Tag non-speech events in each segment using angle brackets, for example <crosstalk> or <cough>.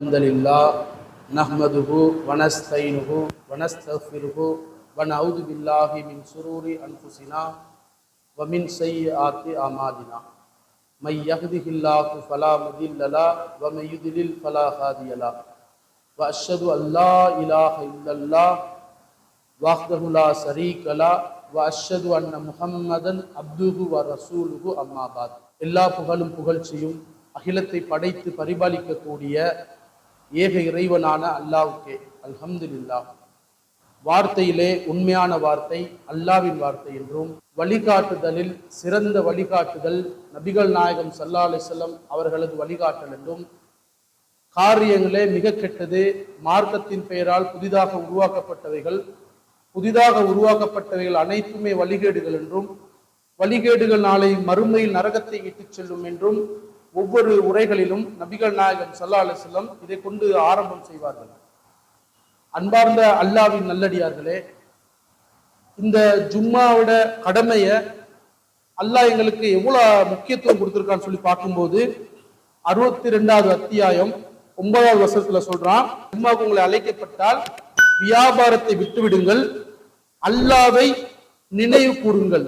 الحمد لله نحمده ونستعينه ونستغفره ونعوذ بالله من شرور أنفسنا ومن سيئات أعمالنا من يهده الله فلا مضل له ومن يضلل فلا هادي له وأشهد أن لا إله إلا الله وحده لا شريك له وأشهد أن محمدا عبده ورسوله أما بعد எல்லா புகழும் புகழ்ச்சியும் அகிலத்தை படைத்து பரிபாலிக்கக்கூடிய ஏக இறைவனான அல்லாவுக்கே அல்ஹம்துலில்லாஹ் வார்த்தையிலே உண்மையான வார்த்தை அல்லாவின் வார்த்தை என்றும் வழிகாட்டுதலில் சிறந்த வழிகாட்டுதல் நபிகள் நாயகம் சல்லா அலிசல்லம் அவர்களது வழிகாட்டல் என்றும் காரியங்களே மிக கெட்டது மார்க்கத்தின் பெயரால் புதிதாக உருவாக்கப்பட்டவைகள் புதிதாக உருவாக்கப்பட்டவைகள் அனைத்துமே வழிகேடுகள் என்றும் வழிகேடுகள் நாளை மறுமையில் நரகத்தை இட்டுச் செல்லும் என்றும் ஒவ்வொரு உரைகளிலும் நபிகள் நாயகம் சல்லா அலிஸ்லம் இதை கொண்டு ஆரம்பம் செய்வார்கள். அன்பார்ந்த அல்லாவின் நல்லடியார்களே இந்த ஜும்மாவோட கடமையை அல்லாஹ் எங்களுக்கு எவ்வளவு முக்கியத்துவம் கொடுத்திருக்கான்னு சொல்லி பார்க்கும்போது அறுபத்தி ரெண்டாவது அத்தியாயம் ஒன்பதாவது வருஷத்துல சொல்றான் ஜும்மாவுக்கு உங்களை அழைக்கப்பட்டால் வியாபாரத்தை விட்டுவிடுங்கள் அல்லாவை நினைவு கூறுங்கள்.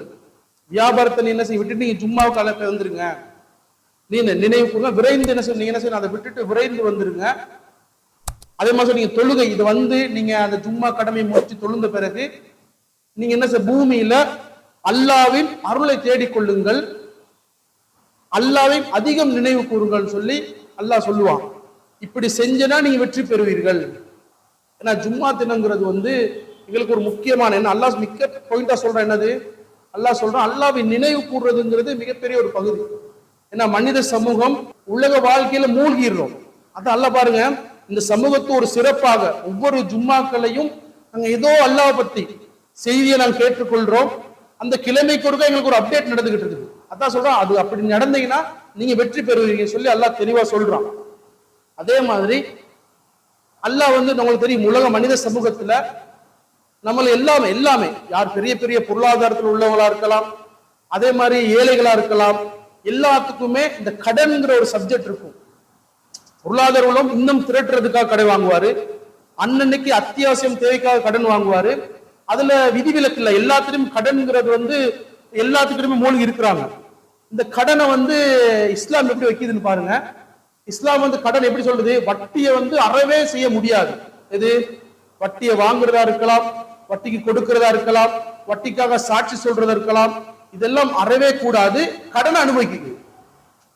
வியாபாரத்தை என்ன செய்ய விட்டுட்டு நீங்க ஜும்மாவுக்கு அழைப்ப வந்துருங்க. நீ நினைவு கூறுங்க விரைந்து என்ன சொன்னீங்க நீங்க என்ன அதை விட்டுட்டு விரைந்து வந்துருங்க. அதே மாதிரி நீங்க தொழுகை இது வந்து நீங்க அந்த ஜும்மா கடமையை முடிச்சு தொழுந்த பிறகு நீங்க என்ன செய்ய பூமியில அல்லாவின் அருளை தேடிக்கொள்ளுங்கள். அல்லாவை அதிகம் நினைவு கூறுங்கள் சொல்லி அல்லாஹ் சொல்லுவான். இப்படி செஞ்சனா நீங்க வெற்றி பெறுவீர்கள். ஏன்னா ஜும்மா தினங்கிறது வந்து எங்களுக்கு ஒரு முக்கியமான என்ன அல்லாஹ் மிக்க பாயிண்டா சொல்றேன் என்னது? அல்லாஹ் சொல்றான் அல்லாவை நினைவு கூறுறதுங்கிறது மிகப்பெரிய ஒரு பகுதி. ஏன்னா மனித சமூகம் உலக வாழ்க்கையில மூழ்கிடுறோம். அதான் அல்ல பாருங்க இந்த சமூகத்தை ஒரு சிறப்பாக ஒவ்வொரு ஜும்மாக்களையும் நாங்க ஏதோ அல்லாஹ் பத்தி செய்தியை நாங்க கேட்டுக்கொள்றோம். அந்த கிழமைக்கு ஒருக்கா எங்களுக்கு ஒரு அப்டேட் நடந்துகிட்டு இருக்குது. அதான் சொல்றான் அது அப்படி நடந்தீங்கன்னா நீங்க வெற்றி பெறுவீங்க சொல்லி அல்லாஹ் தெளிவா சொல்றான். அதே மாதிரி அல்லாஹ் வந்து நம்மளுக்கு தெரியும் உலக மனித சமூகத்துல நம்மள எல்லாமே எல்லாமே யார் பெரிய பெரிய பொருளாதாரத்தில் உள்ளவங்களா இருக்கலாம் அதே மாதிரி ஏழைகளா இருக்கலாம் எல்லாத்துக்குமே இந்த கடன்ங்கிற ஒரு சப்ஜெக்ட் இருக்கும். பொருளாதார உலகம் இன்னும் திரட்டுறதுக்காக கடன் வாங்குவாரு. அன்னன்னைக்கு அத்தியாவசியம் தேவைக்காக கடன் வாங்குவாரு. அதுல விதிவிலக்கு இல்லை. எல்லாத்துலயும் கடன்ங்கிறது வந்து எல்லாத்துக்கிட்டுமே மூழ்கி இருக்கிறாங்க. இந்த கடனை வந்து இஸ்லாம் எப்படி வைக்குதுன்னு பாருங்க. இஸ்லாம் வந்து கடன் எப்படி சொல்றது? வட்டியை வந்து அறவே செய்ய முடியாது. எது? வட்டியை வாங்குறதா இருக்கலாம் வட்டிக்கு கொடுக்கிறதா இருக்கலாம் வட்டிக்காக சாட்சி சொல்றதா இருக்கலாம் இதெல்லாம் அறவே கூடாது. கடனை அனுபவிக்குது.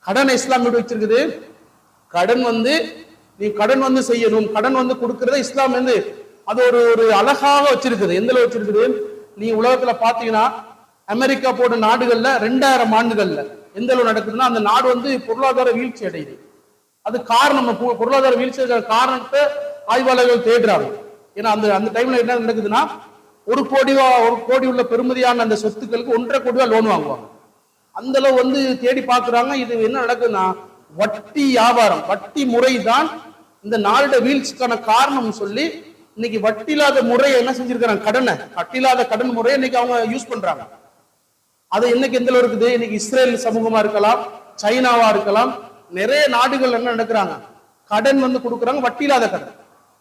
கடனை இஸ்லாம் எப்படி வச்சிருக்குது. கடன் வந்து நீ கடன் வந்து செய்யணும். கடன் வந்து கொடுக்கறத இஸ்லாம் வந்து அது ஒரு ஒரு அழகாக வச்சிருக்குது. எந்த அளவு வச்சிருக்குது? நீ உலகத்துல பாத்தீங்கன்னா அமெரிக்கா போன்ற நாடுகள்ல ரெண்டாயிரம் ஆண்டுகள்ல எந்த அளவு நடக்குதுன்னா அந்த நாடு வந்து பொருளாதார வீழ்ச்சி அடையுது. அது காரணம் பொ- பொருளாதார வீழ்ச்சி காரணத்தை ஆய்வாளர்கள் தேடுறாங்க. ஏன்னா அந்த அந்த டைம்ல என்ன நடக்குதுன்னா ஒரு கோடி ஒரு கோடி உள்ள பெருமதியான அந்த சொத்துக்களுக்கு ஒன்றரை கோடி ரூபாய் லோன் வாங்குவாங்க. அந்த அளவு வந்து தேடி பார்க்குறாங்க இது என்ன நடக்குதுன்னா வட்டி வியாபாரம் வட்டி முறை தான் இந்த நாளோட வீழ்ச்சிக்கான காரணம் சொல்லி இன்னைக்கு வட்டி இல்லாத முறையை என்ன செஞ்சிருக்கிறாங்க கடனை வட்டி இல்லாத கடன் முறையை இன்னைக்கு அவங்க யூஸ் பண்றாங்க. அது இன்னைக்கு எந்த இருக்குது? இன்னைக்கு இஸ்ரேல் சமூகமா இருக்கலாம் சைனாவா இருக்கலாம் நிறைய நாடுகள் என்ன நடக்கிறாங்க கடன் வந்து கொடுக்குறாங்க வட்டி இல்லாத கடன்.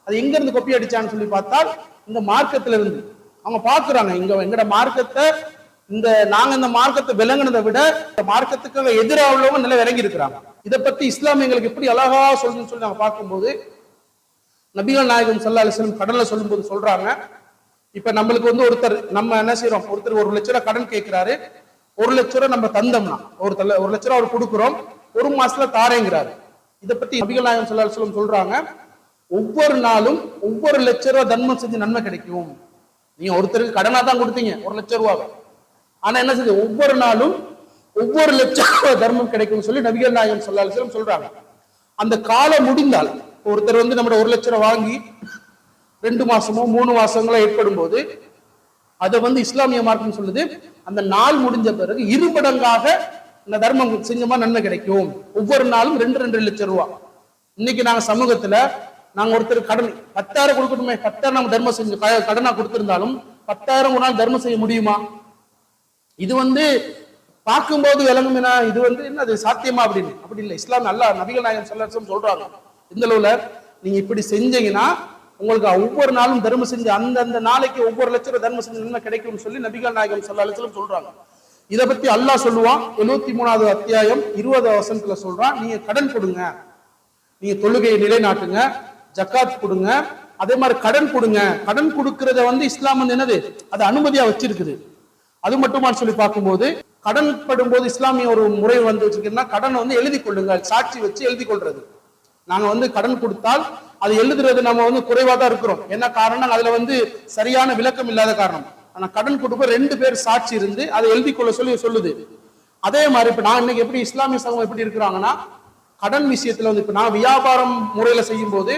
அது எங்க இருந்து கொப்பி அடிச்சான்னு சொல்லி பார்த்தால் இந்த மார்க்கத்துல இருந்து அவங்க பாக்குறாங்க. இங்க எங்கட மார்க்கத்தை இந்த நாங்க இந்த மார்க்கத்தை விளங்குனதை விட இந்த மார்க்கத்துக்கு எதிராக உள்ளவங்க நல்லா விளங்கி இருக்கிறாங்க. இதை பத்தி இஸ்லாம் எங்களுக்கு எப்படி அழகா சொல்லணும்னு சொல்லி நாங்க பார்க்கும்போது நபிகள் நாயகம் சல்லா அலிஸ்லம் கடன்ல சொல்லும்போது சொல்றாங்க. இப்ப நம்மளுக்கு வந்து ஒருத்தர் நம்ம என்ன செய்யறோம் ஒருத்தர் ஒரு லட்ச ரூபா கடன் கேட்கிறாரு ஒரு லட்ச ரூபா நம்ம தந்தோம்னா ஒரு தல- ஒரு லட்ச ரூபா அவர் கொடுக்குறோம். ஒரு மாசத்துல தாரேங்கிறாரு. இதை பத்தி நபிகள் நாயகம் சல்லா அலிஸ்லம் சொல்றாங்க. ஒவ்வொரு நாளும் ஒவ்வொரு லட்ச ரூபா தர்மம் செஞ்சு நன்மை கிடைக்கும். நீங்க ஒருத்தருக்கு கடனா தான் கொடுத்தீங்க ஒரு லட்சம் ரூபாவை. ஆனா என்ன செய்யுது ஒவ்வொரு நாளும் ஒவ்வொரு லட்சம் ரூபாய் தர்மம் கிடைக்கும்னு சொல்லி நபிகள் நாயகம் சொல்லாலும் சொல்றாங்க. அந்த காலம் முடிந்தால் ஒருத்தர் வந்து நம்ம ஒரு லட்சம் வாங்கி ரெண்டு மாசமோ மூணு மாசங்களோ ஏற்படும் போது அதை வந்து இஸ்லாமிய மார்க்கம் சொல்லுது அந்த நாள் முடிஞ்ச பிறகு இருமடங்காக இந்த தர்மம் செஞ்சமா நன்மை கிடைக்கும். ஒவ்வொரு நாளும் ரெண்டு ரெண்டு லட்சம் ரூபா. இன்னைக்கு நாங்க சமூகத்துல நாங்க ஒருத்தர் கடன் பத்தாயிரம் கொடுக்கணுமே பத்தாயிரம் நம்ம தர்மம் செஞ்சு கடனா கொடுத்திருந்தாலும் பத்தாயிரம் ஒரு நாள் தர்மம் செய்ய முடியுமா? இது வந்து பார்க்கும்போது விளங்குமினா இது வந்து என்ன அது சாத்தியமா அப்படின்னு? அப்படி இல்லை. இஸ்லாம் நல்லா நபிகள் நாயகம் ஸல்லல்லாஹு சொல்றாங்க. இந்த அளவுல நீங்க இப்படி செஞ்சீங்கன்னா உங்களுக்கு ஒவ்வொரு நாளும் தர்மம் செஞ்சு அந்தந்த நாளைக்கு ஒவ்வொரு லட்சம் தர்மம் செஞ்சு என்ன கிடைக்கும்னு சொல்லி நபிகள் நாயகம் ஸல்லல்லாஹு அலைஹி சொல்றாங்க. இதை பத்தி அல்லாஹ் சொல்லுவான். எழுபத்தி மூணாவது அத்தியாயம் இருபது வசனத்துல சொல்றான். நீங்க கடன் கொடுங்க. நீங்க தொழுகையை நிலைநாட்டுங்க. ஜக்காத் கொடுங்க. அதே மாதிரி கடன் கொடுங்க. கடன் கொடுக்கறத வந்து இஸ்லாம் வந்து என்னது? அது அனுமதியா வச்சிருக்குது. அது மட்டுமான்னு சொல்லி பார்க்கும்போது கடன் படும்போது இஸ்லாமிய ஒரு முறை வந்து வச்சிருக்கீங்கன்னா கடனை வந்து எழுதி கொள்ளுங்க. சாட்சி வச்சு எழுதி கொள்றது. நாங்க வந்து கடன் கொடுத்தால் அது எழுதுறது நம்ம வந்து குறைவா தான் இருக்கிறோம். என்ன காரணம் அதுல வந்து சரியான விளக்கம் இல்லாத காரணம். ஆனா கடன் கொடுக்க ரெண்டு பேர் சாட்சி இருந்து அதை எழுதி கொள்ள சொல்லி சொல்லுது. அதே மாதிரி இப்ப நான் இன்னைக்கு எப்படி இஸ்லாமிய சமூகம் எப்படி இருக்கிறாங்கன்னா கடன் விஷயத்துல வந்து இப்ப நான் வியாபாரம் முறையில செய்யும் போது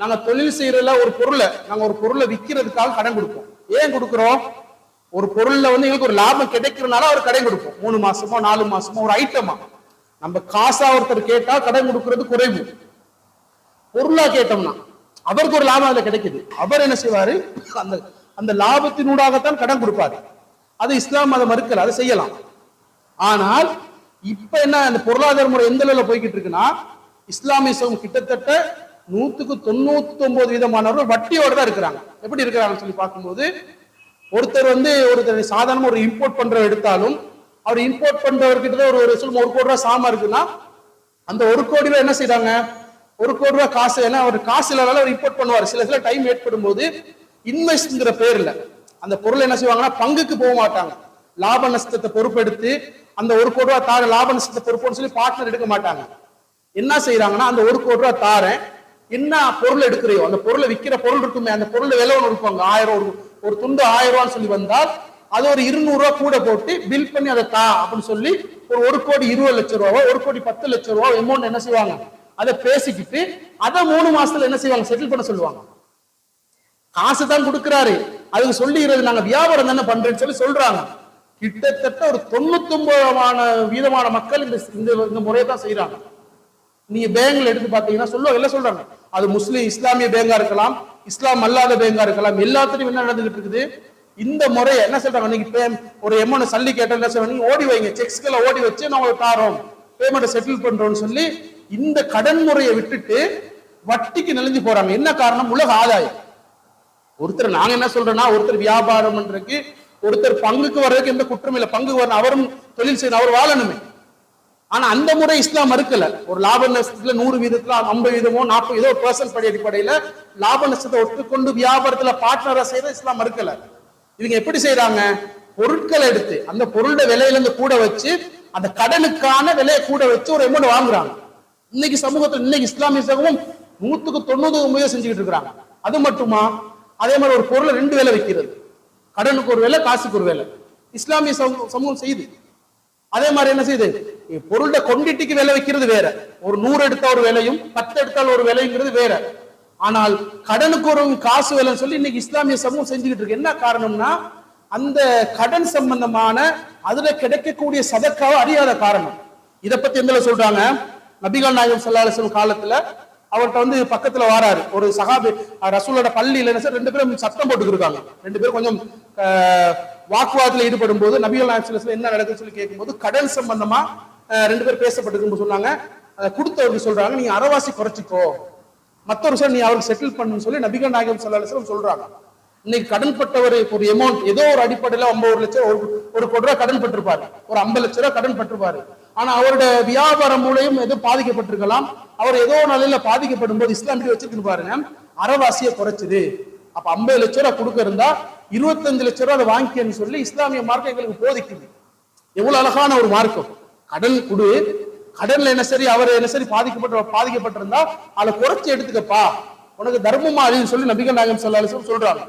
நாங்க தொழில் செய்யறதுல ஒரு பொருளை நாங்க ஒரு பொருளை விற்கிறதுக்காக கடன் கொடுப்போம். ஏன் கொடுக்குறோம்? ஒரு பொருள்ல வந்து எங்களுக்கு ஒரு லாபம் கிடைக்கிறதுனால ஒரு கடன் கொடுப்போம். மூணு மாசமோ நாலு மாசமோ ஒரு ஐட்டமா நம்ம காசா ஒருத்தர் கேட்டா கடன் கொடுக்கறது குறைவு. பொருளா கேட்டோம்னா அவருக்கு ஒரு லாபம் அதுல கிடைக்குது. அவர் என்ன செய்வாரு? அந்த அந்த லாபத்தினூடாகத்தான் கடன் கொடுப்பாரு. அது இஸ்லாம் அதை மறுக்கல அதை செய்யலாம். ஆனால் இப்ப என்ன அந்த பொருளாதார முறை எந்த அளவுல போய்கிட்டு இருக்குன்னா இஸ்லாமிய சமூகம் கிட்டத்தட்ட நூத்துக்கு தொண்ணூத்தி ஒன்பது விதமானவர்கள் வட்டியோட தான் இருக்கிறாங்க. எப்படி இருக்கிறாங்கன்னு சொல்லி பார்க்கும்போது ஒருத்தர் வந்து ஒருத்தர் சாதாரண ஒரு இம்போர்ட் பண்ற எடுத்தாலும் அவர் இம்போர்ட் பண்றவர்கிட்ட ஒரு ஒரு சொல்லும் ஒரு கோடி ரூபா சாமா இருக்குன்னா அந்த ஒரு கோடி ரூபா என்ன செய்யறாங்க ஒரு கோடி ரூபா காசு ஏன்னா அவர் காசு இல்லாத அவர் இம்போர்ட் பண்ணுவார். சில சில டைம் ஏற்படும் போது இன்வெஸ்ட்ங்கிற பேர்ல அந்த பொருள் என்ன செய்வாங்கன்னா பங்குக்கு போக மாட்டாங்க. லாப நஷ்டத்தை பொறுப்பெடுத்து அந்த ஒரு கோடி ரூபா தார லாப நஷ்டத்தை பொறுப்புன்னு சொல்லி பார்ட்னர் எடுக்க மாட்டாங்க. என்ன செய்யறாங்கன்னா அந்த ஒரு கோடி ரூபா தாரேன் என்ன பொருள் எடுக்கிறையோ அந்த பொருளை விற்கிற பொருள் இருக்குமே அந்த பொருள் விலை ஒன்று இருப்பாங்க ஆயிரம் ஒரு ஒரு துண்டு ஆயிரம் ரூபான்னு சொல்லி வந்தால் அது ஒரு இருநூறு ரூபா கூட போட்டு பில் பண்ணி அதை தா அப்படின்னு சொல்லி ஒரு ஒரு கோடி இருபது லட்சம் ரூபாவோ ஒரு கோடி பத்து லட்சம் ரூபா அமௌண்ட் என்ன செய்வாங்க? அதை பேசிக்கிட்டு அதை மூணு மாசத்துல என்ன செய்வாங்க? செட்டில் பண்ண சொல்லுவாங்க. காசு தான் கொடுக்குறாரு. அதுக்கு சொல்லிடுறது நாங்க வியாபாரம் தானே பண்றேன்னு சொல்லி சொல்றாங்க. கிட்டத்தட்ட ஒரு தொண்ணூத்தி ஒன்பதான வீதமான மக்கள் இந்த இந்த இந்த முறையை தான் செய்யறாங்க நீங்க பேங்க்ல எடுத்து பாத்தீங்கன்னா சொல்லுவாங்க எல்லாம் சொல்றாங்க. அது முஸ்லீம் இஸ்லாமிய பேங்கா இருக்கலாம் இஸ்லாம் அல்லாத பேங்கா இருக்கலாம் எல்லாத்துலயும் என்ன நடந்துகிட்டு இருக்குது? இந்த முறையை என்ன சொல்றாங்க? நீங்க ஒரு எமௌண்ட் சல்லி கேட்டால் என்ன சொல்றாங்க? ஓடி வைங்க செக்ஸ்களை ஓடி வச்சு நாங்க தாரோம். பேமெண்ட் செட்டில் பண்றோம்னு சொல்லி இந்த கடன் முறையை விட்டுட்டு வட்டிக்கு நெளிஞ்சு போறாங்க. என்ன காரணம்? உலக ஆதாயம். ஒருத்தர் நாங்க என்ன சொல்றோம்னா ஒருத்தர் வியாபாரம் பண்றதுக்கு ஒருத்தர் பங்குக்கு வர்றதுக்கு எந்த குற்றம் இல்லை. பங்கு வரணும் அவரும் தொழில் செய்யணும் அவர் வாழணுமே. ஆனா அந்த முறை இஸ்லாம் மறுக்கல. ஒரு லாப நஷ்டத்துல நூறு வீதத்துல ஐம்பது வீதமோ நாற்பது ஏதோ பர்சன்ட் படி அடிப்படையில லாப நஷ்டத்தை ஒத்துக்கொண்டு வியாபாரத்துல பார்ட்னரா செய்யற இஸ்லாம் மறுக்கல. இவங்க எப்படி செய்யறாங்க பொருட்களை எடுத்து அந்த பொருளோட விலையில இருந்து கூட வச்சு அந்த கடனுக்கான விலையை கூட வச்சு ஒரு அமௌண்ட் வாங்குறாங்க. இன்னைக்கு சமூகத்துல இன்னைக்கு இஸ்லாமிய சமூகம் நூத்துக்கு தொண்ணூறு முயற்சி செஞ்சுக்கிட்டு இருக்கிறாங்க. அது மட்டுமா? அதே மாதிரி ஒரு பொருளை ரெண்டு வேலை வைக்கிறது கடனுக்கு ஒரு வேலை காசுக்கு ஒரு வேலை. இஸ்லாமிய சமூகம் சமூகம் செய்யுது. அதே மாதிரி என்ன செய்யுது பொருளோட கொண்டிட்டிக்கு விலை வைக்கிறது வேற. ஒரு நூறு எடுத்தால் ஒரு விலையும் பத்து எடுத்தால் ஒரு விலைங்கிறது வேற. ஆனால் கடனுக்கு ஒரு காசு விலைன்னு சொல்லி இன்னைக்கு இஸ்லாமிய சமூகம் செஞ்சுக்கிட்டு இருக்கு. என்ன காரணம்னா அந்த கடன் சம்பந்தமான அதுல கிடைக்கக்கூடிய சதக்காவை அறியாத காரணம். இதை பத்தி எந்த சொல்றாங்க? நபிகள் நாயகம் ஸல்லல்லாஹு காலத்துல அவர்கிட்ட வந்து பக்கத்துல வாராரு. ஒரு சகாபி ரசூலோட பள்ளியில என்ன சார் ரெண்டு பேரும் சத்தம் போட்டுக்கிருக்காங்க. ரெண்டு பேரும் கொஞ்சம் வாக்குவாதத்தில் வாக்குவாதத்துல ஈடுபடும் போது நபிகள் என்ன நடக்குதுன்னு சொல்லி கேட்கும்போது கடன் சம்பந்தமா ரெண்டு பேர் பேசப்பட்டிருக்கும் சொன்னாங்க. அதை கொடுத்தவருக்கு சொல்றாங்க நீ அறவாசி குறைச்சிக்கோ. மற்றொரு சார் நீ அவருக்கு செட்டில் பண்ணு சொல்லி நபிகள் நாயகம் ஸல்லல்லாஹு சொல்றாங்க. இன்னைக்கு கடன் பட்டவர் ஒரு அமௌண்ட் ஏதோ ஒரு அடிப்படையில ஐம்பது ஒரு லட்சம் ஒரு ஒரு கோடி ரூபா கடன் பட்டிருப்பாரு ஒரு ஐம்பது லட்ச ரூபா கடன் பட்டிருப்பாரு ஆனா அவருடைய வியாபாரம் மூலியம் ஏதோ பாதிக்கப்பட்டிருக்கலாம். அவர் ஏதோ ஒரு நிலையில பாதிக்கப்படும் போது இஸ்லாம் எப்படி வச்சிருக்கு பாருங்க அறவாசியை குறைச்சது. அப்ப ஐம்பது லட்ச ரூபா கொடுக்க இருந்தா இருபத்தஞ்சு லட்ச ரூபா அதை வாங்கிக்கன்னு சொல்லி இஸ்லாமிய மார்க்கம் எங்களுக்கு போதிக்குது. எவ்வளவு அழகான ஒரு மார்க்கம். கடன் கொடு. கடன்ல என்ன சரி அவர் என்ன சரி பாதிக்கப்பட்ட பாதிக்கப்பட்டிருந்தா அதை குறைச்சி எடுத்துக்கப்பா. உனக்கு தர்மமா அழின்னு சொல்லி நபிகள் நாயகம் ஸல்லல்லாஹு சொல்றாங்க.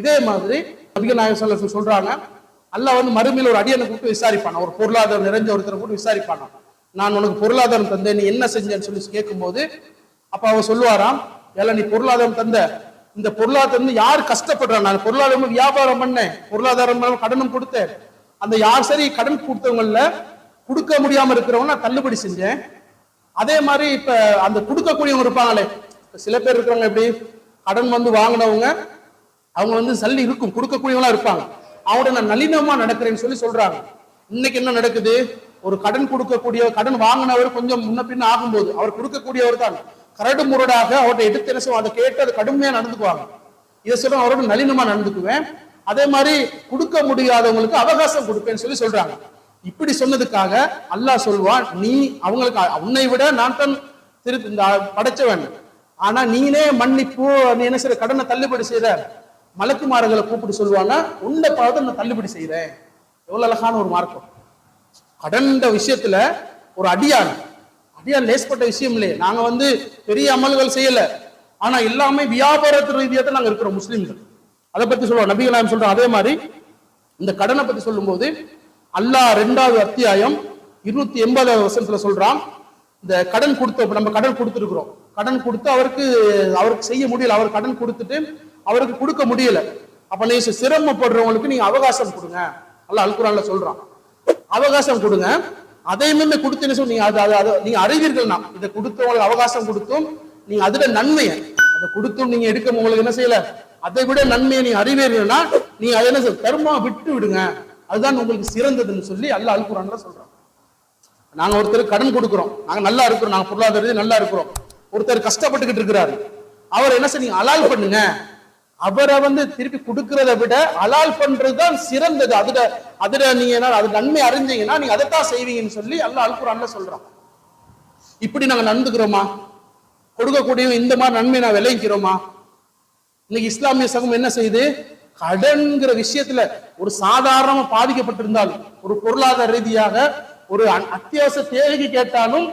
இதே மாதிரி நபிகள் நாயகம் ஸல்லல்லாஹு சொல்றாங்க அல்ல வந்து மறுமையில் ஒரு அடியனை கூப்பிட்டு விசாரிப்பான். ஒரு பொருளாதாரம் நிறைஞ்ச ஒருத்தரை கூப்பிட்டு விசாரிப்பானா. நான் உனக்கு பொருளாதாரம் தந்தேன் நீ என்ன செஞ்சேன்னு சொல்லி கேட்கும்போது அப்ப அவன் சொல்லுவாராம் ஏல நீ பொருளாதாரம் தந்த. இந்த பொருளாதாரம் வந்து யார் கஷ்டப்படுறான்? நான் பொருளாதாரம் வியாபாரம் பண்ணேன். பொருளாதாரம் கடனும் கொடுத்தேன். அந்த யார் சரி கடன் கொடுத்தவங்கள கொடுக்க முடியாம இருக்கிறவங்க நான் தள்ளுபடி செஞ்சேன். அதே மாதிரி இப்ப அந்த கொடுக்கக்கூடியவங்க இருப்பாங்களே இப்போ சில பேர் இருக்கிறவங்க எப்படி கடன் வந்து வாங்கினவங்க அவங்க வந்து சல்லி இருக்கும் கொடுக்கக்கூடியவங்களா இருப்பாங்க. அவங்களோட நான் நளினமா நடக்கிறேன்னு சொல்லி சொல்றாங்க. இன்னைக்கு என்ன நடக்குது? ஒரு கடன் கொடுக்கக்கூடிய கடன் வாங்கினவர் கொஞ்சம் முன்ன பின்ன ஆகும்போது அவர் கொடுக்கக்கூடியவர் தான். கரடு முரடாக அவர்கிட்ட எடுத்து என்ன அதை கேட்டு அதை கடுமையா நடந்துக்குவாங்க. இதை சொல்ல அவரோட நளினமா நடந்துக்குவேன். அதே மாதிரி கொடுக்க முடியாதவங்களுக்கு அவகாசம் கொடுப்பேன்னு சொல்லி சொல்றாங்க. இப்படி சொன்னதுக்காக அல்லாஹ் சொல்வான் நீ அவங்களுக்கு உன்னை விட நான் தான் திரு இந்த படைச்சவன். ஆனா நீனே மன்னிப்பு நீ என்ன செய்ற? கடனை தள்ளுபடி செய்த மலக்குமார்களை கூப்பிட்டு சொல்லுவாங்க உன்னை பார்த்து நான் தள்ளுபடி செய்கிறேன் எவ்வளோ அழகான ஒரு மார்க்கம். கடந்த விஷயத்துல ஒரு அடியான் அடியான் லேஸ்பட்ட விஷயம் இல்லையே. நாங்க வந்து பெரிய அமல்கள் செய்யல. ஆனா எல்லாமே வியாபாரத்து ரீதியாக தான் நாங்க இருக்கிறோம் முஸ்லீம்கள். அதை பத்தி சொல்லுவோம். நபிகள் நாயம் சொல்றோம் அதே மாதிரி இந்த கடனை பத்தி சொல்லும்போது அல்லாஹ் ரெண்டாவது அத்தியாயம் இருநூத்தி எண்பதாவது வருஷத்துல சொல்றான் இந்த கடன் கொடுத்த நம்ம கடன் கொடுத்துருக்குறோம். கடன் கொடுத்து அவருக்கு அவருக்கு செய்ய முடியல. அவர் கடன் கொடுத்துட்டு அவருக்கு கொடுக்க முடியல. அப்ப நீ சிரமப்படுறவங்களுக்கு நீங்க அவகாசம் கொடுங்க. அல்ல அல்குரான்ல சொல்றான். அவகாசம் கொடுங்க. அதையுமே கொடுத்து நீங்க அது அது- நீங்க அறிவீர்கள்னா இதை கொடுத்தவங்களுக்கு அவகாசம் கொடுத்தும் நீங்க அதுல நன்மையை. அதை கொடுத்தும் நீங்க எடுக்க உங்களுக்கு என்ன செய்யல? அதை விட நன்மையை நீங்க அறிவீர்கள்னா நீங்க அதை என்ன செய்ய விட்டு விடுங்க. அதுதான் உங்களுக்கு சிறந்ததுன்னு சொல்லி அல்ல அல்குரான்ல சொல்றான். நாங்க ஒருத்தர் கடன் கொடுக்குறோம். நாங்க நல்லா இருக்கிறோம். நாங்க பொருளாதார நல்லா இருக்கிறோம். ஒருத்தர் கஷ்டப்பட்டுக்கிட்டு இருக்கிறாரு. அவர் என்ன செய்ய நீங்க அலால் பண்ணுங்க. அவரை வந்து திருப்பி கொடுக்கறத விட அலால் பண்றதுதான் சிறந்தது. அதுல அதுல நீங்க என்ன அது நன்மை அறிஞ்சீங்கன்னா நீங்க அதைத்தான் செய்வீங்கன்னு சொல்லி அல்லாஹ் அல்குரான்ல சொல்றான். இப்படி நாங்க நடந்துக்கிறோமா? கொடுக்கக்கூடிய இந்த மாதிரி நன்மை நான் விளைவிக்கிறோமா? இன்னைக்கு இஸ்லாமிய சமூகம் என்ன செய்யுது? கடன்கிற விஷயத்துல ஒரு சாதாரணமா பாதிக்கப்பட்டிருந்தாலும் ஒரு பொருளாதார ரீதியாக ஒரு அத்தியாவசிய தேவைக்கு கேட்டாலும்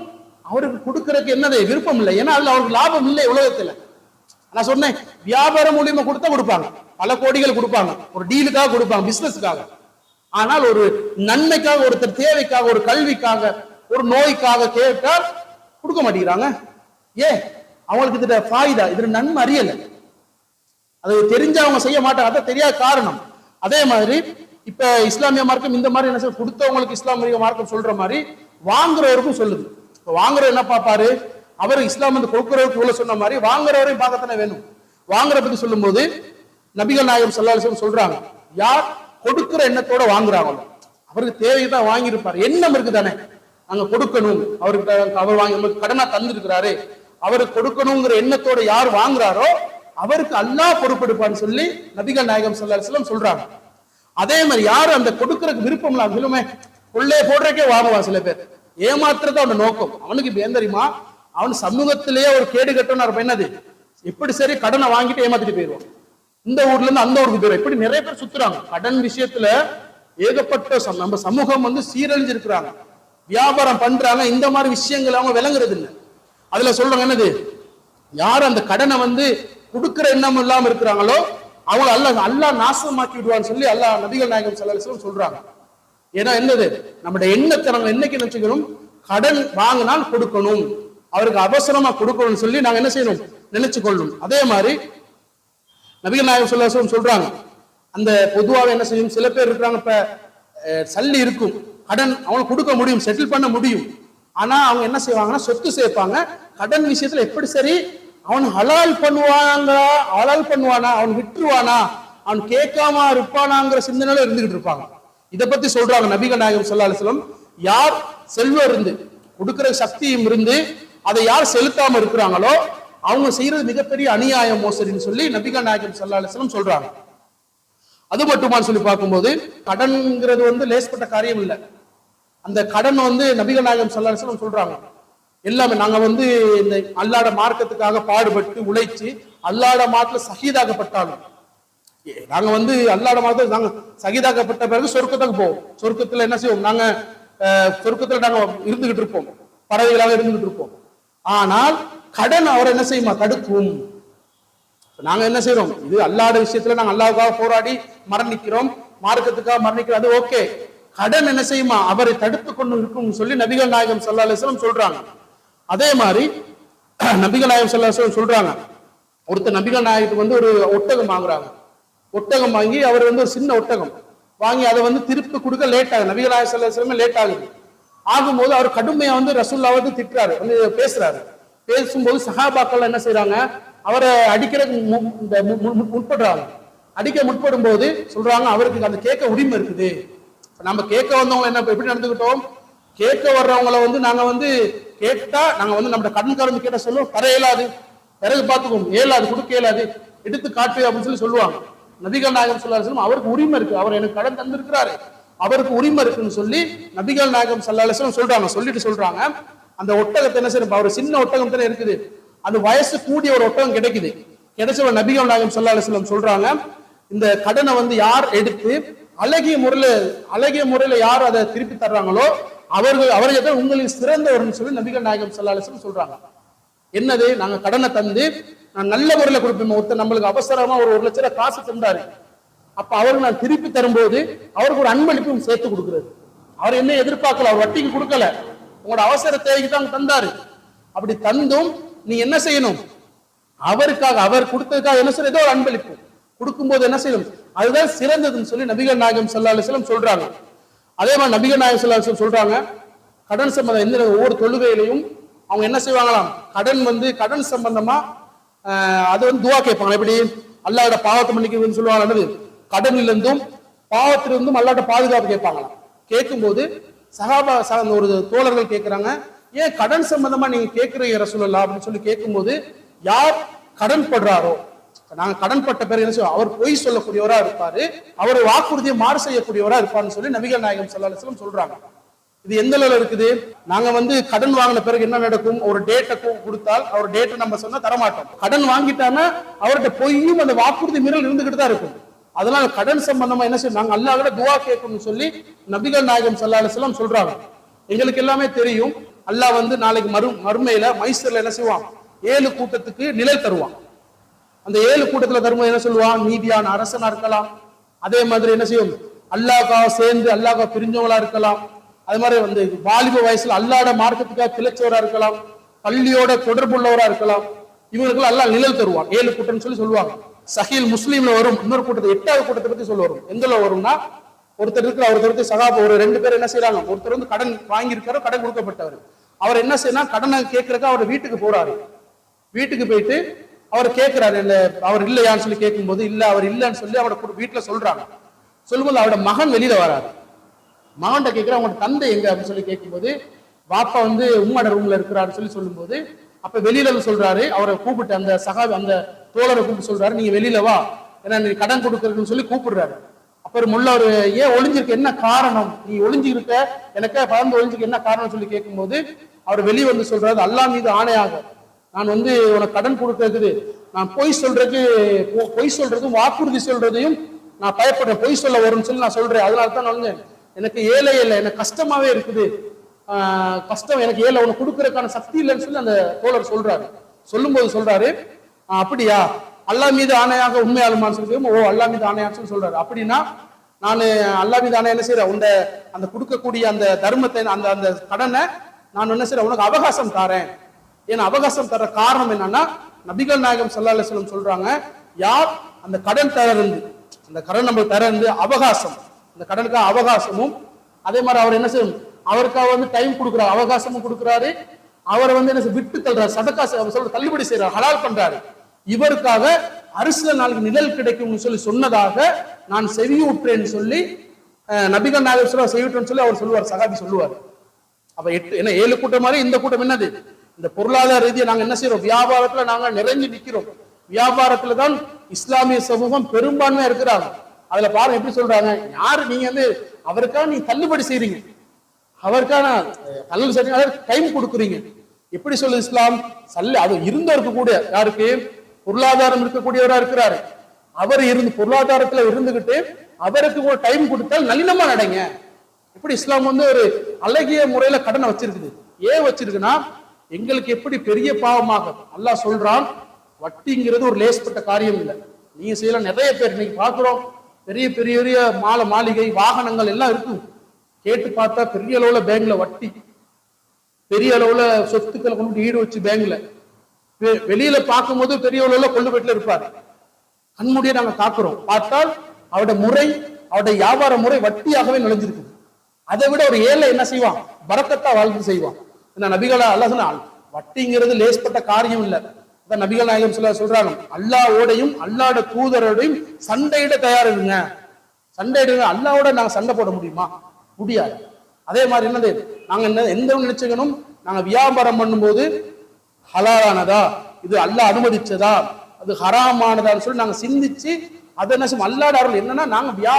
அவருக்கு கொடுக்கறதுக்கு என்னது விருப்பம் இல்லை. ஏன்னா அதுல அவருக்கு லாபம் இல்லை உலகத்துல. நான் சொன்னேன் வியாபாரம் மூலியமா கொடுத்தா கொடுப்பாங்க. பல கோடிகள் கொடுப்பாங்க. ஒரு டீலுக்காக கொடுப்பாங்க பிசினஸ்க்காக ஆனால் ஒரு நன்மைக்காக ஒருத்தர் தேவைக்காக ஒரு கல்விக்காக ஒரு நோய்க்காக கேட்டால் கொடுக்க மாட்டேங்கிறாங்க. ஏ அவங்களுக்கு இதுல ஃபாயிதா? இதுல நன்மை அறியல. அது தெரிஞ்சு அவங்க செய்ய மாட்டாங்க. அதான் தெரியாத காரணம். அதே மாதிரி இப்ப இஸ்லாமிய மார்க்கம் இந்த மாதிரி என்ன சொல்ல கொடுத்தவங்களுக்கு இஸ்லாமிய மார்க்கம் சொல்ற மாதிரி வாங்குறவருக்கும் சொல்லுது. இப்ப வாங்குறவர் என்ன பார்ப்பாரு? அவர் இஸ்லாம் வந்து கொடுக்குறவருக்கு உள்ள சொன்ன மாதிரி வாங்குறவரையும் பார்க்கத்தானே வேணும். வாங்குற பத்தி சொல்லும்போது நபிகள் நாயகம் சல்லாஹம் சொல்றாங்க யார் கொடுக்கிற எண்ணத்தோட வாங்குறாங்களோ அவருக்கு தேவையை தான் வாங்கியிருப்பார். எண்ணம் இருக்கு தானே அங்க கொடுக்கணும். அவருக்கு அவர் வாங்கி நமக்கு கடனா தந்திருக்கிறாரு. அவருக்கு கொடுக்கணுங்கிற எண்ணத்தோட யார் வாங்குறாரோ அவருக்கு அல்லா பொறுப்பெடுப்பான்னு சொல்லி நபிகள் நாயகம் ஸல்லல்லாஹு சொல்றாங்க. அதே மாதிரி யாரு அந்த கொடுக்கறதுக்கு விருப்பம் இல்லாம சொல்லுமே கொள்ளைய போடுறக்கே வாங்குவான் சில பேர். ஏமாத்துறது அவனோட நோக்கம். அவனுக்கு இப்ப ஏன் தெரியுமா அவன் சமூகத்திலேயே ஒரு கேடு கட்டணும் இருப்பான் என்னது? எப்படி சரி கடனை வாங்கிட்டு ஏமாத்திட்டு போயிடுவான் இந்த ஊர்ல இருந்து அந்த ஊருக்கு போயிடும் இப்படி நிறைய பேர் சுத்துறாங்க. கடன் விஷயத்துல ஏகப்பட்ட நம்ம சமூகம் வந்து சீரழிஞ்சிருக்கிறாங்க. வியாபாரம் பண்றாங்க. இந்த மாதிரி விஷயங்கள் அவங்க விளங்குறது இல்லை. அதுல சொல்றாங்க என்னது? யார் அந்த கடனை வந்து கொடுக்கிற எண்ணம் இல்லாம இருக்கிறாங்களோ அவங்க அல்ல அல்லா நாசமாக்கி விடுவான்னு சொல்லி அல்லா நபிகள் நாயகம் ஸல்லல்லாஹு சொல்றாங்க. ஏன்னா என்னது? நம்முடைய எண்ணத்தை நம்ம என்னைக்கு நினைச்சுக்கணும்? கடன் வாங்கினால் கொடுக்கணும். அவருக்கு அவசரமா கொடுக்கணும்னு சொல்லி நாங்க என்ன செய்யணும்? நினைச்சு கொள்ளணும் அதே மாதிரி நபிகள் நாயகம் சொல்லாசம் சொல்றாங்க. அந்த பொதுவாக என்ன செய்யும்? சில பேர் இருக்கிறாங்க இப்ப சல்லி இருக்கும். கடன் அவங்களுக்கு கொடுக்க முடியும் செட்டில் பண்ண முடியும். ஆனா அவங்க என்ன செய்வாங்கன்னா சொத்து சேர்ப்பாங்க. கடன் விஷயத்துல எப்படி சரி? அவன் ஹலால் பண்ணுவாங்க ஹலால் பண்ணுவானா? அவன் விட்டுருவானா? அவன் கேட்காம இருப்பானாங்கிற சிந்தனையில இருந்துகிட்டு இருப்பாங்க. இதை பத்தி சொல்றாங்க நபிகள் நாயகம் ஸல்லல்லாஹு யார் செல்வம் இருந்து கொடுக்கிற சக்தியும் இருந்து அதை யார் செலுத்தாம இருக்கிறாங்களோ அவங்க செய்யறது மிகப்பெரிய அநியாய மோசடின்னு சொல்லி நபிகா நாயகம் ஸல்லல்லாஹு அலைஹி சொல்றாங்க. அது மட்டுமான்னு சொல்லி பார்க்கும்போது கடன்ங்கிறது வந்து லேஸ்பட்ட காரியம் இல்லை. அந்த கடன் வந்து நபிகள் நாயகம் ஸல்லல்லாஹு அலைஹி சொல்றாங்க. எல்லாமே நாங்க வந்து இந்த அல்லாட மார்க்கத்துக்காக பாடுபட்டு உழைச்சு அல்லாட மாத்துல சகிதாக்கப்பட்டாலும் ஏ, நாங்க வந்து அல்லாட மாதம் நாங்க சகிதாக்கப்பட்ட பிறகு சொர்க்கத்துக்கு போவோம். சொர்க்கத்துல என்ன செய்வோம்? நாங்க சொர்க்கத்துல நாங்க இருந்துகிட்டு இருப்போம். பறவைகளாக இருந்துகிட்டு இருப்போம். ஆனால் கடன் அவர் என்ன செய்யுமா? தடுக்கும். நாங்க என்ன செய்யறோம் இது அல்லாத விஷயத்துல நாங்க அல்லாவுக்காக போராடி மரணிக்கிறோம். மார்க்கத்துக்காக மரணிக்கிறோம். அது ஓகே. கடன் என்ன செய்யுமா? அவரை தடுத்து கொண்டு இருக்கும் சொல்லி நபிகள் நாயகம் ஸல்லல்லாஹு அலைஹி சொல்றாங்க. அதே மாதிரி <clears throat> நபிகள் நாயகம் ஸல்லல்லாஹு அலைஹி சொல்றாங்க. ஒருத்தர் நபிகள் நாயகத்துக்கு வந்து ஒரு ஒட்டகம் வாங்குறாங்க. ஒட்டகம் வாங்கி அவர் வந்து ஒரு சின்ன ஒட்டகம். வாங்கி அதை வந்து திருப்பி கொடுக்க லேட் ஆகுது. நபிகள் நாயகம் ஸல்லல்லாஹு லேட் ஆகுது. ஆகும்போது அவர் கடுமையா வந்து ரசூல்லா வந்து திட்டுறாரு வந்து பேசுறாரு. பேசும்போது சஹாபாக்கள் என்ன செய்யறாங்க அவரை அடிக்கிறதுக்கு மு- மு- முற்படுறாங்க. அடிக்க முற்படும் போது சொல்றாங்க அவருக்கு அந்த கேட்க உரிமை இருக்குது. நம்ம கேட்க வந்தவங்க என்ன எப்படி நடந்துக்கிட்டோம்? கேட்க வர்றவங்கள வந்து நாங்க வந்து கேட்டா நாங்க வந்து நம்ம கடன்காரங்க கேட்ட சொல்லுவோம் தர இயலாது. பிறகு பார்த்துக்கோம் இயலாது கொடுக்க இயலாது. எடுத்து காட்டு அப்படின்னு சொல்லி சொல்லுவாங்க. நபிகள் நாயகம் சொல்லும் அவருக்கு உரிமை இருக்கு. அவர் எனக்கு கடன் தந்திருக்கிறாரு. அவருக்கு உரிமை இருக்குன்னு சொல்லி நபிகள் நாயகம் சல்லாஹம் சொல்றாங்க சொல்லிட்டு சொல்றாங்க. அந்த ஒட்டகத்தை என்ன செய்யணும் அவர் சின்ன ஒட்டகம் தானே இருக்குது. அந்த வயசு கூடிய ஒரு ஒட்டகம் கிடைக்குது. கிடைச்ச ஒரு நபிகள் நாயகம் சல்லாஹம் சொல்றாங்க இந்த கடனை வந்து யார் எடுத்து அழகிய முறையில அழகிய முறையில யார் அதை திருப்பி தர்றாங்களோ அவர்கள் அவர்கள் தான் உங்களின் சிறந்தவர்னு சொல்லி நபிகள் நாயகம் சல்லாஹம் சொல்றாங்க. என்னது? நாங்க கடனை தந்து நான் நல்ல முறையில கொடுப்போம் ஒருத்தர் நம்மளுக்கு அவசரமா ஒரு ஒரு லட்ச ரூபாய் காசு தந்தாரு. அப்ப அவருக்கு நான் திருப்பி தரும்போது அவருக்கு ஒரு அன்பளிப்பும் சேர்த்து கொடுக்குறது. அவர் என்ன எதிர்பார்க்கல அவர் வட்டிக்கு கொடுக்கல. உங்களோட அவசர தேவைக்கு தான் தந்தாரு. அப்படி தந்தும் நீ என்ன செய்யணும்? அவருக்காக அவர் கொடுத்ததுக்காக என்ன சொல்ற ஏதோ ஒரு அன்பளிப்பு கொடுக்கும்போது என்ன செய்யணும்? அதுதான் சிறந்ததுன்னு சொல்லி நபிகள் நாயகம் சல்லா அலிஸ்லாம் சொல்றாங்க. அதே மாதிரி நபிகள் நாயகம் சல்லா அலிஸ்லாம் சொல்றாங்க கடன் சம்பந்தம் எந்த ஒவ்வொரு தொழுகையிலையும் அவங்க என்ன செய்வாங்களாம்? கடன் வந்து கடன் சம்பந்தமா அது வந்து துவா கேட்பாங்க. எப்படி? அல்லாவோட பாவத்தை மன்னிக்கிறதுன்னு சொல்லுவாங்க என்னது? கடனில் இருந்தும் பாவத்திலிருந்தும் அல்லாட்ட பாதுகாப்பு கேட்பாங்களாம். கேட்கும்போது சகாபா ஒரு தோழர்கள் கேட்குறாங்க ஏன் கடன் சம்பந்தமா நீங்க கேட்கிறீங்க ரசூலல்லா அப்படின்னு சொல்லி கேட்கும்போது யார் கடன் படுறாரோ? நாங்க கடன் பட்ட பேர் என்ன செய்வோம்? அவர் பொய் சொல்லக்கூடியவரா இருப்பாரு அவர் வாக்குறுதியை மாறு செய்யக்கூடியவரா இருப்பாருன்னு சொல்லி நபிகள் நாயகம் சல்லாஹம் சொல்றாங்க. இது எந்த அளவுல இருக்குது? நாங்க வந்து கடன் வாங்கின பிறகு என்ன நடக்கும்? ஒரு டேட்டை கொடுத்தால் அவர் டேட்டை நம்ம சொன்னா தரமாட்டோம். கடன் வாங்கிட்டானா அவர்கிட்ட பொய்யும் அந்த வாக்குறுதி மீறல் இருந்துகிட்டு தான் இருக்கும். அதனால கடன் சம்பந்தமா என்ன செய்யும் நாங்க அல்லாஹ் துவா கேட்கணும்னு சொல்லி நபிகள் நாயகம் சல்லா அலிஸ்லாம் சொல்றாங்க. எங்களுக்கு எல்லாமே தெரியும். அல்லாஹ் வந்து நாளைக்கு மறு மறுமையில மைசூர்ல என்ன செய்வான்? ஏழு கூட்டத்துக்கு நிழல் தருவான். அந்த ஏழு கூட்டத்துல தரும்போது என்ன சொல்லுவான்? நீதியான அரசனா இருக்கலாம். அதே மாதிரி என்ன செய்யும்? அல்லாஹா சேர்ந்து அல்லாஹா பிரிஞ்சவங்களா இருக்கலாம். அது மாதிரி வந்து வாலிப வயசுல அல்லாட மார்க்கத்துக்காக கிளச்சவரா இருக்கலாம். பள்ளியோட தொடர்புள்ளவரா இருக்கலாம். இவங்களுக்கு அல்லாஹ் நிழல் தருவான். ஏழு கூட்டம்னு சொல்லி சொல்லுவாங்க. சஹீல் முஸ்லீம்ல வரும். இன்னொரு கூட்டத்தை எட்டாவது கூட்டத்தை பத்தி சொல்ல வரும். எந்தல வரும்னா ஒருத்தர் இருக்கிற ஒருத்தர் சகாப ஒரு ரெண்டு பேர் என்ன செய்யறாங்க ஒருத்தர் வந்து கடன் வாங்கியிருக்காரு கடன் கொடுக்கப்பட்டவர். அவர் என்ன செய்யணும் கடனை கேட்கறதுக்கு அவர் வீட்டுக்கு போறாரு. வீட்டுக்கு போயிட்டு அவர் கேட்கிறாரு இல்ல அவர் இல்லையான்னு சொல்லி கேட்கும்போது இல்ல அவர் இல்லைன்னு சொல்லி அவரோட வீட்டுல சொல்றாங்க. சொல்லும்போது அவரோட மகன் வெளியில வராரு. மகன்கிட்ட கேட்கிற அவங்களோட தந்தை எங்க? அப்படின்னு சொல்லி கேட்கும்போது பாப்பா வந்து உம்மோட ரூம்ல இருக்கிறாருன்னு சொல்லி சொல்லும்போது அப்ப வெளியில சொல்றாரு. அவரை கூப்பிட்டு அந்த சகா அந்த தோழரை கூப்பிட்டு சொல்றாரு நீங்க வெளியில வா. ஏன்னா நீ கடன் கொடுக்கறதுன்னு சொல்லி கூப்பிடுறாரு. அப்புறம் முள்ள ஒரு ஏன் ஒளிஞ்சிருக்க? என்ன காரணம்? நீ ஒளிஞ்சிருக்க? எனக்கு பறந்து ஒளிஞ்சிருக்க. என்ன காரணம் சொல்லி கேட்கும்போது அவர் வெளியே வந்து சொல்றாரு அல்லா மீது ஆணையாக. நான் வந்து உனக்கு கடன் கொடுக்கறது நான் பொய் சொல்றது பொய் சொல்றதும் வாக்குறுதி சொல்றதையும் நான் பயப்படுறேன். பொய் சொல்ல வரும்னு சொல்லி நான் சொல்றேன். அதனால தான் நான் எனக்கு ஏழை இல்லை. எனக்கு கஷ்டமாவே இருக்குது. கஷ்டம் எனக்கு ஏழை. உனக்கு கொடுக்கறதுக்கான சக்தி இல்லைன்னு சொல்லி அந்த தோழர் சொல்றாரு. சொல்லும்போது சொல்றாரு அப்படியா? அல்லா மீது ஆணையாக உண்மையாளுமான்னு சொல்லி ஓ அல்லா மீது ஆணையாக சொல்றாரு. அப்படின்னா நான் அல்லா மீது ஆணையம் என்ன செய்யறேன் உண்ட அந்த கொடுக்கக்கூடிய அந்த தர்மத்தை அந்த அந்த கடனை நான் என்ன செய்யறேன் உனக்கு அவகாசம் தாரேன். ஏன்னா அவகாசம் தர காரணம் என்னன்னா நபிகள் நாயகம் சல்லா அலிஸ்லம் சொல்றாங்க யார் அந்த கடன் தரந்து அந்த கடன் நம்ம தரந்து அவகாசம் அந்த கடனுக்காக அவகாசமும் அதே மாதிரி அவர் என்ன செய்யும்? அவருக்காக வந்து டைம் கொடுக்குறாரு அவகாசமும் கொடுக்குறாரு. அவரை வந்து என்ன விட்டு தள்ளுறாரு சதக்கா சொல்ற தள்ளுபடி செய்யறாரு ஹலால் பண்றாரு. இவருக்காக அரசியல நாளுக்கு நிழல் கிடைக்கும்னு சொல்லி சொன்னதாக நான் செவியுற்றேன்னு சொல்லி நபிகள் நாயகம் செய்விட்டேன்னு சொல்லி அவர் சொல்லுவார் சகாபி சொல்லுவார். அப்ப எட்டு என்ன ஏழு கூட்டம் மாதிரி இந்த கூட்டம் என்னது? இந்த பொருளாதார ரீதியை நாங்க என்ன செய்யறோம் வியாபாரத்துல நாங்க நிறைஞ்சு நிக்கிறோம். வியாபாரத்துல தான் இஸ்லாமிய சமூகம் பெரும்பான்மையா இருக்கிறாங்க. அதுல பாருங்க எப்படி சொல்றாங்க யாரு நீங்க வந்து அவருக்காக நீ தள்ளுபடி செய்றீங்க? அவருக்கான தள்ளுபடி செய்றீங்க டைம் கொடுக்குறீங்க. எப்படி சொல்லு இஸ்லாம்? சல்லி அது இருந்தவருக்கு கூட யாருக்கு? பொருளாதாரம் இருக்கக்கூடியவரா இருக்கிறாரு. அவர் இருந்து பொருளாதாரத்துல இருந்துகிட்டு அவருக்கு ஒரு டைம் கொடுத்தால் நளினமா நடைங்க. எப்படி இஸ்லாம் வந்து ஒரு அழகிய முறையில கடனை வச்சிருக்குது. ஏன் வச்சிருக்குன்னா எங்களுக்கு எப்படி பெரிய பாவமாக அல்லாஹ் சொல்றான் வட்டிங்கிறது ஒரு லேஸ்பட்ட காரியம் இல்லை. நீங்க செய்யலாம் நிறைய பேர் இன்னைக்கு பாக்குறோம் பெரிய பெரிய பெரிய மாலை மாளிகை வாகனங்கள் எல்லாம் இருக்கும் கேட்டு பார்த்தா பெரிய அளவுல பேங்க்ல வட்டி பெரிய அளவுல சொத்துக்களை கொண்டு ஈடு வச்சு பேங்க்ல வெளியில பார்க்கும்போது போது அளவுல கொண்டு வீட்டுல இருப்பார். கண்மூடிய நாங்க காக்குறோம். பார்த்தால் அவருடைய முறை அவருடைய வியாபார முறை வட்டியாகவே நுழைஞ்சிருக்கு அதை விட ஒரு ஏழை என்ன செய்வான்? வரக்கத்தா வாழ்ந்து செய்வான். என்ன நபிகளா அல்ல சொன்னால் வட்டிங்கிறது லேஸ்பட்ட காரியம் இல்ல. அதான் நபிகள் நாயகம் சொல்ல சொல்றாங்க அல்லாவோடையும் அல்லாட தூதரோடையும் சண்டையிட தயாரிடுங்க சண்டையிடுங்க அல்லாவோட நாங்க சண்டை போட முடியுமா? முடியாது. அதே மாதிரி என்னது? நாங்க என்ன எந்த நினைச்சுக்கணும்? நாங்க வியாபாரம் பண்ணும்போது ஹலாலானதா? இது அல்ல அனுமதிச்சதா? அது ஹராமானதான்னு சொல்லி நாங்க சிந்திச்சு அதை என்ன செய்வோம் அல்லாட அருள் என்னன்னா நாங்கள் வியா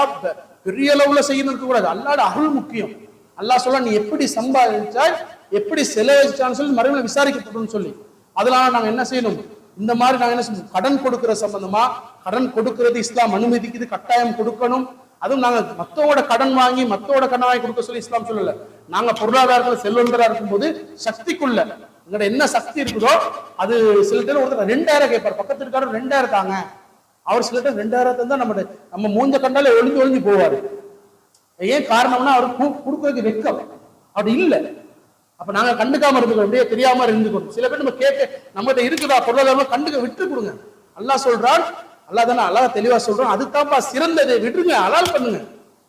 பெரிய அளவுல செய்யணும் கூடாது அல்லாட அருள் முக்கியம். அல்லாஹ் சொல்ல நீ எப்படி சம்பாதிச்சாய் எப்படி செலவழிச்சான்னு சொல்லி மறுபடியும் விசாரிக்கப்படும் சொல்லி. அதெல்லாம் நாங்கள் என்ன செய்யணும்? இந்த மாதிரி நாங்கள் என்ன செய்யணும் கடன் கொடுக்கிற சம்பந்தமா கடன் கொடுக்கறது இஸ்லாம் அனுமதிக்குது கட்டாயம் கொடுக்கணும். அதுவும் நாங்கள் மத்தவோட கடன் வாங்கி மத்தவோட கடன் வாங்கி கொடுக்க சொல்லி இஸ்லாம் சொல்லல. நாங்கள் பொருளாதாரத்தில் செல்வந்தராக இருக்கும்போது சக்திக்குள்ள உங்களோட என்ன சக்தி இருக்குதோ அது சில பேர் ஒருத்தர் ரெண்டாயிரம் கேட்பார். பக்கத்து இருக்காரு ரெண்டாயிரம் தாங்க. அவர் சில பேர் ரெண்டாயிரத்தை தான் நம்ம நம்ம மூஞ்ச கண்டாலே ஒளிஞ்சு ஒளிஞ்சு போவாரு. ஏன் காரணம்னா அவர் கொடுக்கறதுக்கு வெக்கம் அப்படி இல்லை. அப்ப நாங்க கண்டுக்காம இருந்துக்கணும். அப்படியே தெரியாம இருந்துக்கணும். சில பேர் நம்ம கேட்க நம்மகிட்ட இருக்குதா பொருளாதாரம் கண்டுக்க விட்டு கொடுங்க. அல்லாஹ் சொல்றான் அல்லா தானே அல்லாஹ் தெளிவா சொல்றான். அதுதான்ப்பா சிறந்தது. விட்டுருங்க அலால் பண்ணுங்க.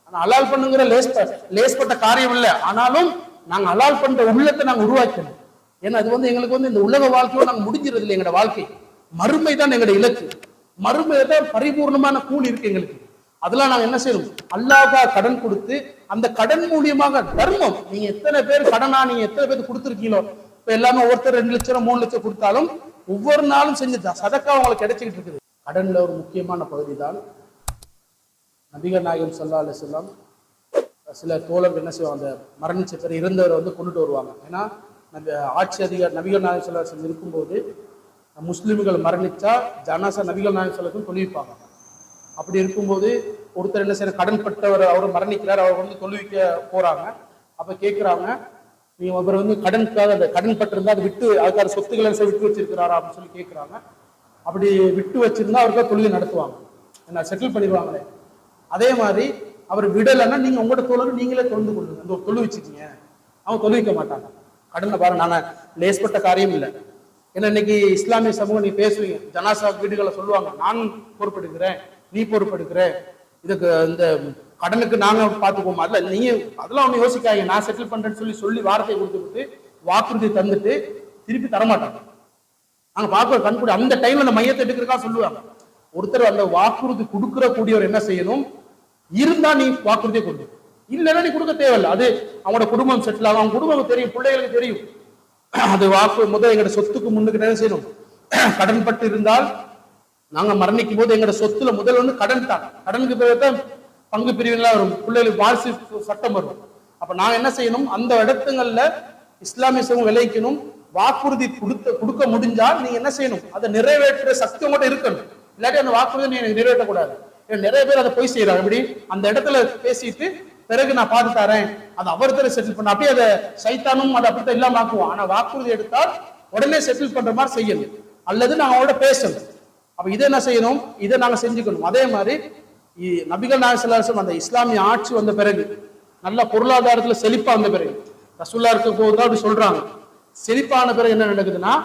ஆனா அலால் பண்ணுங்கிற லேஸ் லேஸ்பட்ட காரியம் இல்லை. ஆனாலும் நாங்க அலால் பண்ற உள்ளத்தை நாங்க உருவாக்கணும். ஏன்னா அது வந்து எங்களுக்கு வந்து இந்த உலக வாழ்க்கையோ நாங்க முடிஞ்சிருது இல்லை எங்களோட வாழ்க்கை. மறுமை தான் எங்களோட இலக்கு. மறுமையை தான் பரிபூர்ணமான கூலி இருக்கு எங்களுக்கு. அதெல்லாம் நாங்க என்ன செய்யணும்? அல்லாஹா கடன் கொடுத்து அந்த கடன் மூலியமாக தர்மம். நீங்க எத்தனை பேர் கடனா நீங்க எத்தனை பேர் கொடுத்துருக்கீங்களோ இப்ப எல்லாமே ஒருத்தர் ரெண்டு லட்சம் மூணு லட்சம் கொடுத்தாலும் ஒவ்வொரு நாளும் செஞ்சு சதக்கா அவங்களுக்கு கிடைச்சிக்கிட்டு இருக்குது. கடன்ல ஒரு முக்கியமான பகுதி தான் நபிகர் நாயகம் சல்லா அலிஸ்லாம் சில தோழர்கள் என்ன செய்வாங்க அந்த மரணிச்ச பேர் இறந்தவரை வந்து கொண்டுட்டு வருவாங்க. ஏன்னா ஆட்சி அதிகார் நபிகள் நாயகம் சல்லா இருக்கும்போது முஸ்லீம்கள் மரணிச்சா ஜனாசா நபிகள் நாயகம் சொல்லக்கும் தொழுவிப்பாங்க அப்படி இருக்கும்போது ஒருத்தர் என்ன செய்யற கடன் பட்டவர் அவர் மரணிக்கிறார் அவர் வந்து தொழுவிக்க போறாங்க. அப்ப கேட்கிறாங்க நீ அவர் வந்து கடனுக்காக அந்த கடன் பட்டிருந்தா அதை விட்டு அதுக்கான சொத்துக்களை விட்டு வச்சிருக்கிறாரா அப்படின்னு சொல்லி கேட்குறாங்க அப்படி விட்டு வச்சிருந்தா அவருக்கு தொழில் நடத்துவாங்க. என்ன செட்டில் பண்ணிடுவாங்களே. அதே மாதிரி அவர் விடலைன்னா நீங்கள் உங்களோட தொழில் நீங்களே தொழுந்து கொள்ளுங்க. இந்த ஒரு தொழில் வச்சுக்கீங்க அவங்க தொழுவிக்க மாட்டாங்க. கடனை பாருங்க நான் லேஸ்பட்ட காரியம் இல்லை. ஏன்னா இன்னைக்கு இஸ்லாமிய சமூகம் நீ பேசுவீங்க. ஜனாசா வீடுகளை சொல்லுவாங்க நான் பொறுப்பெடுக்கிறேன் நீ பொறுப்பெடுக்கிற. இதுக்கு இந்த கடனுக்கு நாங்க பார்த்துக்குவோம் அதில் நீ அதெல்லாம் அவங்க யோசிக்காங்க நான் செட்டில் பண்றேன்னு சொல்லி சொல்லி வார்த்தையை கொடுத்து வாக்குறுதி தந்துட்டு திருப்பி தரமாட்டாங்க. நாங்கள் பார்க்க கண்கூடி. அந்த டைம்ல அந்த மையத்தை எடுக்கிறக்கா சொல்லுவாங்க. ஒருத்தர் அந்த வாக்குறுதி கொடுக்கிற கூடியவர் என்ன செய்யணும்? இருந்தா நீ வாக்குறுதியை கொடுக்கணும் இல்லைன்னா நீ கொடுக்க தேவையில்லை. அது அவனோட குடும்பம் செட்டில் ஆகும். அவன் குடும்பம் தெரியும் பிள்ளைகளுக்கு தெரியும். அது வாக்கு முதல் எங்களோட சொத்துக்கு முன்னுக்கு செய்யணும். கடன் பட்டு இருந்தால் நாங்க மரணிக்கும் போது எங்களோட சொத்துல முதல் வந்து கடன் தான். கடனுக்கு பிறகு தான் பங்கு பிரிவுலாம் வரும். பிள்ளைகளுக்கு வாரிசு சட்டம் வரும். அப்ப நாங்க என்ன செய்யணும்? அந்த இடத்துங்கள்ல இஸ்லாமிய சமூகம் விளைவிக்கணும். வாக்குறுதி கொடுத்த கொடுக்க முடிஞ்சால் நீங்க என்ன செய்யணும்? அதை நிறைவேற்ற சக்தி உங்கள்கிட்ட இருக்கணும். இல்லாட்டி அந்த வாக்குறுதி நீங்க நிறைவேற்றக்கூடாது. நிறைய பேர் அதை போய் செய்யறாங்க அப்படி அந்த இடத்துல பேசிட்டு பிறகு நான் பார்த்து தரேன். அதை அவர் செட்டில் பண்ண அப்படியே அதை சைத்தானும் அதை அப்படித்தான் இல்லாம ஆக்குவோம் ஆனா வாக்குறுதி எடுத்தால் உடனே செட்டில் பண்ற மாதிரி செய்யணும். அல்லது நாங்க அவங்களோட பேசணும். அப்ப இதை என்ன செய்யணும்? இதை நாங்க செஞ்சுக்கணும். அதே மாதிரி இ- நபிகள் நாயகம் அந்த இஸ்லாமிய ஆட்சி வந்த பிறகு நல்ல பொருளாதாரத்துல செழிப்பா வந்த பிறகு ரசூல்லா இருக்க போது தான் அப்படி சொல்றாங்க. செழிப்பான பிறகு என்ன நடக்குதுன்னா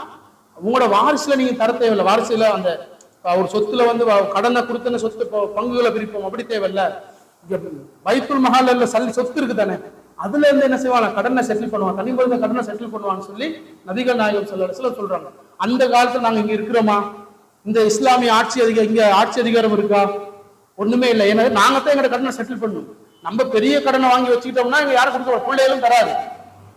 உங்களோட வாரிசுல நீங்க தர தேவையில்லை. வாரிசுல அந்த ஒரு சொத்துல வந்து கடனை கொடுத்தன சொத்து பங்குகளை பிரிப்போம் அப்படி தேவையில்ல. பைத்துல் மஹாலில் சல்லி சொத்து இருக்கு தானே? அதுல இருந்து என்ன செய்வாங்க? கடனை செட்டில் பண்ணுவாங்க. தனி குழந்தை கடனை செட்டில் பண்ணுவாங்கன்னு சொல்லி நபிகள் நாயகம் சொல்ல சொல்றாங்க. அந்த காலத்துல நாங்க இங்க இருக்கிறோமா? இந்த இஸ்லாமிய ஆட்சி அதிகாரம் இங்க ஆட்சி அதிகாரம் இருக்கா? ஒண்ணுமே இல்லை. ஏன்னா நாங்க தான் எங்க கடனை செட்டில் பண்ணணும். நம்ம பெரிய கடனை வாங்கி வச்சுக்கிட்டோம்னா இங்க யாரும் கொடுக்க பிள்ளைகளும் தராது.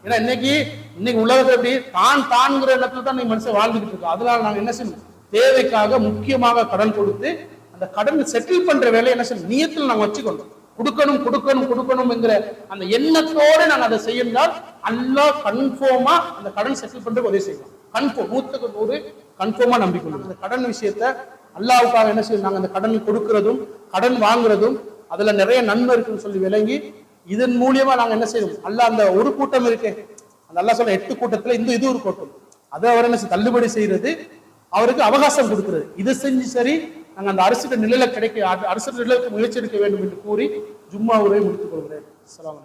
ஏன்னா இன்னைக்கு இன்னைக்கு உலகத்துல எப்படி தான் தான்ங்கிற இடத்துல தான் நீங்க மனுஷன் வாழ்ந்துகிட்டு இருக்கோம் அதனால நாங்க என்ன செய்யணும்? தேவைக்காக முக்கியமாக கடன் கொடுத்து அந்த கடன் செட்டில் பண்ற வேலையை என்ன செய்யணும்? நியத்தில் நாங்க வச்சுக்கணும். கொடுக்கணும் கொடுக்கணும் கொடுக்கணும்ங்கிற அந்த எண்ணத்தோட நாங்கள் அதை செய்யுங்கள் அல்லா கன்ஃபார்மா அந்த கடன் செட்டில் பண்றதுக்கு உதவி செய்யலாம் கன்ஃபார்ம் நூற்றுக்கு நூறு கன்ஃபார்மா நம்பிக்கணும் அந்த கடன் விஷயத்த அல்லாவுக்காக என்ன செய்யணும் நாங்கள் அந்த கடன் கொடுக்கறதும் கடன் வாங்குறதும் அதுல நிறைய நன்மை இருக்குன்னு சொல்லி விளங்கி இதன் மூலியமா நாங்க என்ன செய்யணும் அல்லாஹ் அந்த ஒரு கூட்டம் இருக்கே. அந்த அல்லா சொல்ல எட்டு கூட்டத்துல இந்த இது ஒரு கூட்டம். அதை அவர் என்ன செய்ய- தள்ளுபடி செய்யறது அவருக்கு அவகாசம் கொடுக்கிறது. இதை செஞ்சு சரி நாங்கள் அந்த அரசு நிலையில கிடைக்க அரசு நிலைக்கு முயற்சி எடுக்க வேண்டும் என்று கூறி ஜும்மா உரை முடித்துக் கொள்கிறேன். அலாம்